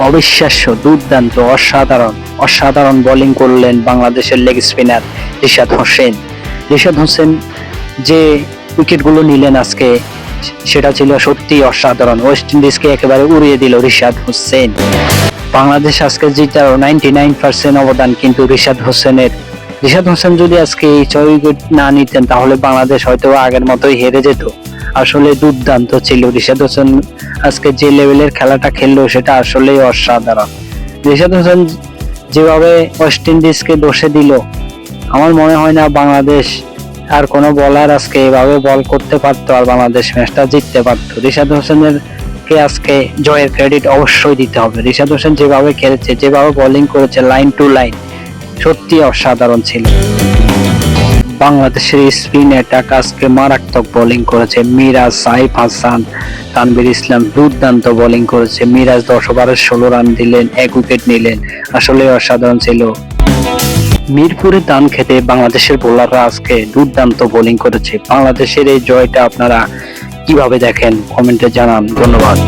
অবিশ্বাস্য, দুর্দান্ত, অসাধারণ। অসাধারণ বোলিং করলেন বাংলাদেশের লেগ স্পিনার রিশাদ হোসেন। রিশাদ হোসেন যে উইকেটগুলো নিলেন আজকে, সেটা ছিল সত্যি অসাধারণ। ওয়েস্ট ইন্ডিজকে একেবারে উড়িয়ে দিল রিশাদ হোসেন। বাংলাদেশ আজকে জিতার নাইনটি নাইন পার্সেন্ট অবদান কিন্তু রিশাদ হোসেনের। রিশাদ হোসেন যদি আজকে এই ছয় উইকেট না নিতেন, তাহলে বাংলাদেশ হয়তো আগের মতোই হেরে যেত। আসলে দুর্দান্ত ছিল। রিশাদ হোসেন আজকে যে লেভেলের খেলাটা খেললো, সেটা আসলেই অসাধারণ। রিশাদ হোসেন যেভাবে ওয়েস্ট ইন্ডিজকে দোষে দিল, আমার মনে হয় না বাংলাদেশ আর কোনো বলার আজকে এভাবে বল করতে পারতো আর বাংলাদেশ ম্যাচটা জিততে পারতো। রিশাদ হোসেনের কে আজকে জয়ের ক্রেডিট অবশ্যই দিতে হবে। রিশাদ হোসেন যেভাবে খেলেছে, যেভাবে বোলিং করেছে লাইন টু লাইন সত্যি অসাধারণ ছিল। বাংলাদেশের স্পিন অ্যাটাক আজকে মারাত্মক বোলিং করেছে। মিরাজ সাইফ হাসান তানবির ইসলাম দুর্দান্ত বোলিং করেছে। মিরাজ দশ ওভারে ষোলো রান দিলেন, এক উইকেট নিলেন। আসলে অসাধারণ ছিল। মিরপুরে দান খেতে বাংলাদেশের বোলাররা আজকে দুর্দান্ত বোলিং করেছে। বাংলাদেশের এই জয়টা আপনারা কীভাবে দেখেন? কমেন্টে জানান। ধন্যবাদ।